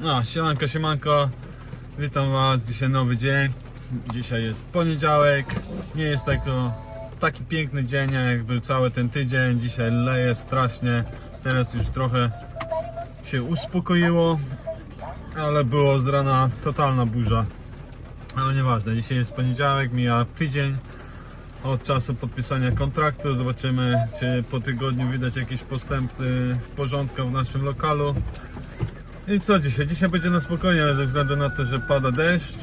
No, siemanko, siemanko. Witam Was. Dzisiaj nowy dzień. Dzisiaj jest poniedziałek. Nie jest taki piękny dzień, jak był cały ten tydzień. Dzisiaj leje strasznie. Teraz już trochę się uspokoiło, ale było z rana totalna burza. Ale nieważne, dzisiaj jest poniedziałek, mija tydzień od czasu podpisania kontraktu. Zobaczymy, czy po tygodniu widać jakieś postępy w porządku w naszym lokalu. I co dzisiaj? Dzisiaj będzie na spokojnie, ze względu na to, że pada deszcz.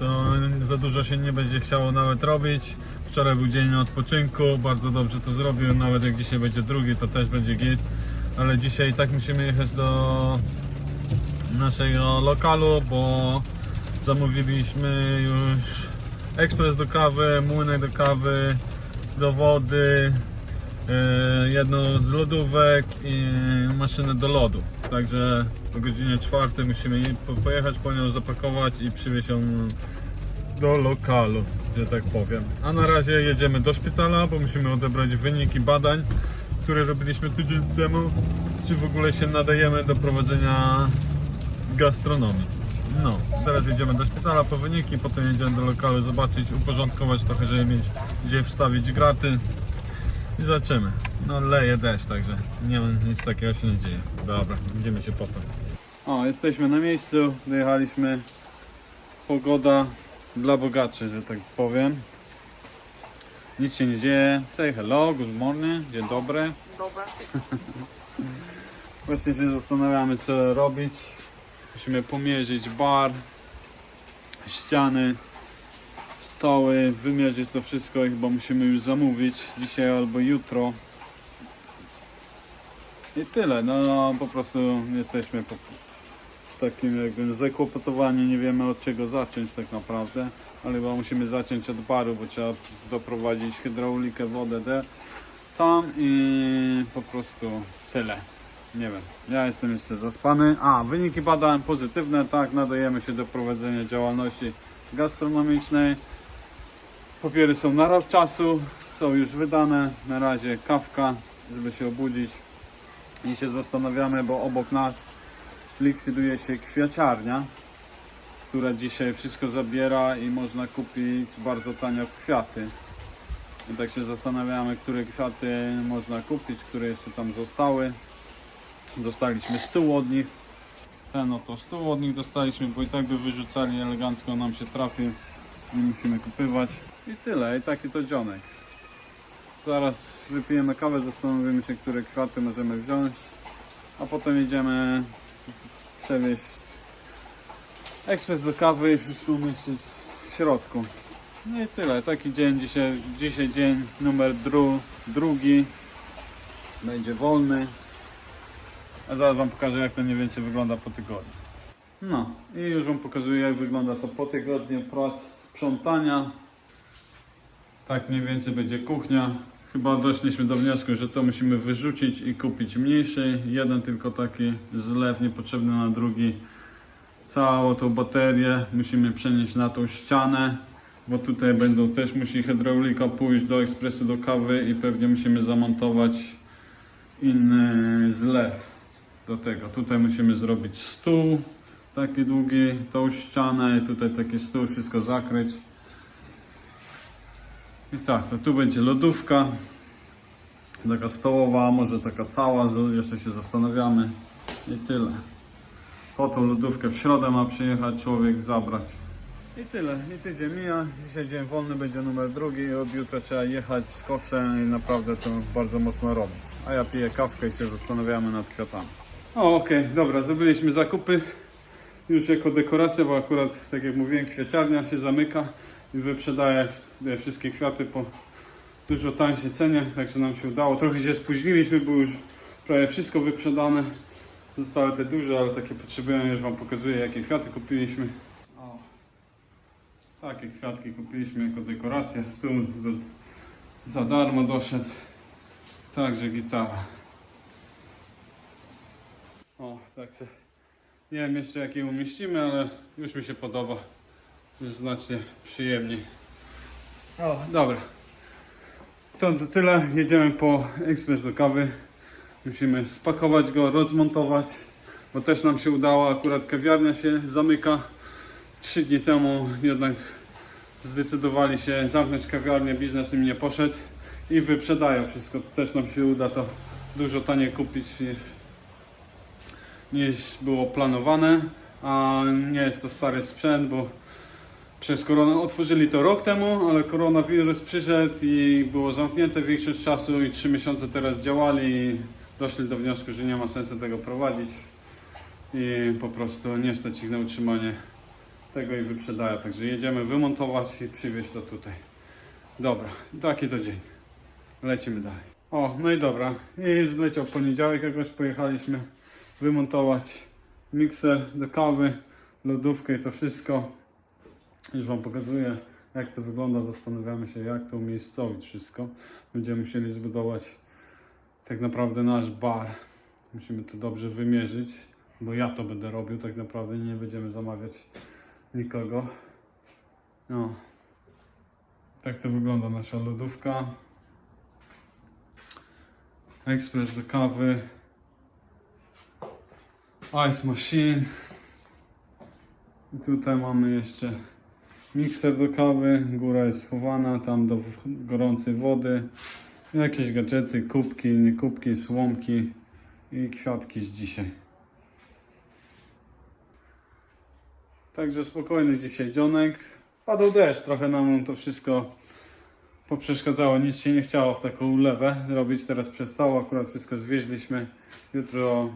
To za dużo się nie będzie chciało nawet robić. Wczoraj był dzień odpoczynku, bardzo dobrze to zrobił. Nawet jak dzisiaj będzie drugi, to też będzie git. Ale dzisiaj i tak musimy jechać do naszego lokalu, bo zamówiliśmy już ekspres do kawy, młynek do kawy, do wody, e, jedną z lodówek i maszynę do lodu. Także o godzinie czwartej musimy je- po- pojechać po nią, zapakować i przywieźć ją do lokalu, że tak powiem. A na razie jedziemy do szpitala, bo musimy odebrać wyniki badań, które robiliśmy tydzień temu, czy w ogóle się nadajemy do prowadzenia gastronomii. No, teraz jedziemy do szpitala po wyniki, potem jedziemy do lokalu zobaczyć, uporządkować trochę, żeby mieć gdzie wstawić graty i zobaczymy. No leje deszcz, także nie nic takiego się nie dzieje. Dobra, idziemy się potem. O, jesteśmy na miejscu, dojechaliśmy. Pogoda dla bogaczy, że tak powiem. Nic się nie dzieje. Say hello, good morning, dzień dobry. Dobra. Właśnie się zastanawiamy co robić. Musimy pomierzyć bar, ściany, stoły, wymierzyć to wszystko i chyba musimy już zamówić dzisiaj albo jutro. I tyle, no po prostu jesteśmy po, takim jakby zakłopotowaniu, nie wiemy od czego zacząć tak naprawdę, ale chyba musimy zacząć od baru, bo trzeba doprowadzić hydraulikę, wodę de, tam i po prostu tyle. Nie wiem, ja jestem jeszcze zaspany. A, wyniki badań pozytywne, tak, nadajemy się do prowadzenia działalności gastronomicznej. Papiery są na rok czasu, są już wydane. Na razie kawka, żeby się obudzić. I się zastanawiamy, bo obok nas likwiduje się kwiaciarnia, która dzisiaj wszystko zabiera i można kupić bardzo tanio kwiaty. I tak się zastanawiamy, które kwiaty można kupić, które jeszcze tam zostały. Dostaliśmy stół od nich. Ten oto stół od nich dostaliśmy, bo i tak by wyrzucali elegancko nam się trafił. Nie musimy kupywać. I tyle, i taki to dzionek. Zaraz wypijemy kawę, zastanowimy się, które kwiaty możemy wziąć. A potem jedziemy przewieźć ekspres do kawy i wszystko umieścić w środku. No i tyle, taki dzień dzisiaj, dzisiaj dzień numer dru, drugi. Będzie wolny. A zaraz Wam pokażę jak to mniej więcej wygląda po tygodniu. No i już Wam pokazuję jak wygląda to po tygodniu prac sprzątania. Tak mniej więcej będzie kuchnia. Chyba doszliśmy do wniosku, że to musimy wyrzucić i kupić mniejszy. Jeden tylko taki zlew niepotrzebny na drugi. Całą tą baterię musimy przenieść na tą ścianę, bo tutaj będą też musi hydraulika pójść do ekspresu do kawy i pewnie musimy zamontować inny zlew do tego. Tutaj musimy zrobić stół taki długi, tą ścianę i tutaj taki stół, wszystko zakryć. I tak, to tu będzie lodówka, taka stołowa, może taka cała, jeszcze się zastanawiamy i tyle. Po tą lodówkę w środę ma przyjechać człowiek zabrać. I tyle, i tydzień mija. Dzisiaj dzień wolny będzie numer drugi od jutra trzeba jechać z koksem i naprawdę to bardzo mocno robić. A ja piję kawkę i się zastanawiamy nad kwiatami. O, okej, dobra, zrobiliśmy zakupy już jako dekoracja, bo akurat, tak jak mówiłem, kwiaciarnia się zamyka i wyprzedaje wszystkie kwiaty po dużo tańszej cenie, także nam się udało. Trochę się spóźniliśmy, było już prawie wszystko wyprzedane. Zostały te duże, ale takie potrzebują, już Wam pokazuję, jakie kwiaty kupiliśmy. O, takie kwiatki kupiliśmy jako dekorację. Stół do, za darmo doszedł. Także gitara. O, także nie wiem jeszcze jakie umieścimy, ale już mi się podoba. Już znacznie przyjemniej. O, dobra. To, to tyle. Jedziemy po ekspres do kawy. Musimy spakować go, rozmontować, bo też nam się udało, akurat kawiarnia się zamyka. Trzy dni temu jednak zdecydowali się zamknąć kawiarnię, biznes im nie poszedł i wyprzedają wszystko. To też nam się uda to dużo taniej kupić niż, niż było planowane, a nie jest to stary sprzęt, bo przez koronę otworzyli to rok temu, ale koronawirus przyszedł i było zamknięte większość czasu i trzy miesiące teraz działali i doszli do wniosku, że nie ma sensu tego prowadzić i po prostu nie stać ich na utrzymanie tego i wyprzedają. Także jedziemy wymontować i przywieźć to tutaj. Dobra, taki to dzień. Lecimy dalej. O, no i dobra. I zleciał poniedziałek jakoś pojechaliśmy wymontować mikser do kawy, lodówkę i to wszystko. Już Wam pokazuję jak to wygląda. Zastanawiamy się jak to umiejscowić wszystko. Będziemy musieli zbudować tak naprawdę nasz bar. Musimy to dobrze wymierzyć, bo ja to będę robił tak naprawdę. Nie będziemy zamawiać nikogo. No. Tak to wygląda nasza lodówka. Ekspres do kawy. Ice machine. I tutaj mamy jeszcze mikser do kawy. Góra jest schowana tam do gorącej wody. Jakieś gadżety, kubki, nie kubki, słomki i kwiatki z dzisiaj. Także spokojny dzisiaj dzionek. Padał deszcz, trochę nam to wszystko poprzeszkadzało. Nic się nie chciało w taką ulewę robić. Teraz przestało, akurat wszystko zwieźliśmy. Jutro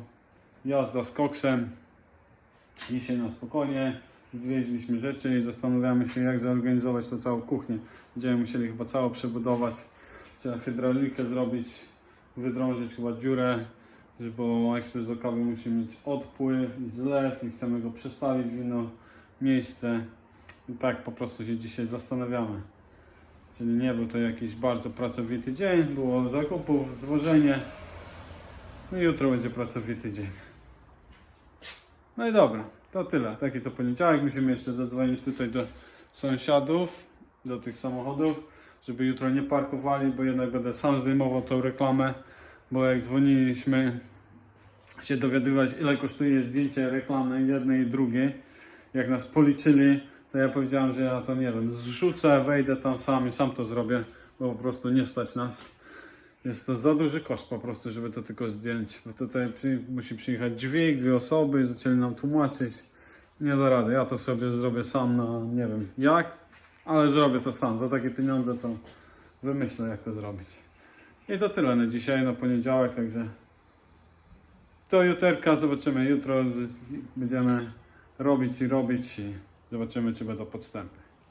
jazda z koksem. Dzisiaj na spokojnie. Zwieźliśmy rzeczy i zastanawiamy się jak zorganizować tą całą kuchnię. Będziemy musieli chyba całą przebudować. Trzeba hydraulikę zrobić, wydrążyć chyba dziurę, bo ekspres do kawy musi mieć odpływ zlew i chcemy go przestawić w inne miejsce. I tak po prostu się dzisiaj zastanawiamy. Czyli nie był to jakiś bardzo pracowity dzień, było zakupów, zwożenie. No i jutro będzie pracowity dzień. No i dobra, to tyle. Taki to poniedziałek. Musimy jeszcze zadzwonić tutaj do sąsiadów, do tych samochodów, żeby jutro nie parkowali, bo jednak będę sam zdejmował tą reklamę, bo jak dzwoniliśmy się dowiadywać ile kosztuje zdjęcie reklamy jednej i drugiej, jak nas policzyli, to ja powiedziałem, że ja to nie wiem, zrzucę, wejdę tam sam i sam to zrobię, bo po prostu nie stać nas. Jest to za duży koszt po prostu, żeby to tylko zdjąć, bo tutaj przy, musi przyjechać dźwig, dwie osoby, zaczęli nam tłumaczyć. Nie da rady, ja to sobie zrobię sam na nie wiem jak, ale zrobię to sam. Za takie pieniądze to wymyślę jak to zrobić. I to tyle na dzisiaj, na poniedziałek, także to juterka, zobaczymy jutro, będziemy robić i robić i zobaczymy czy będą podstępy.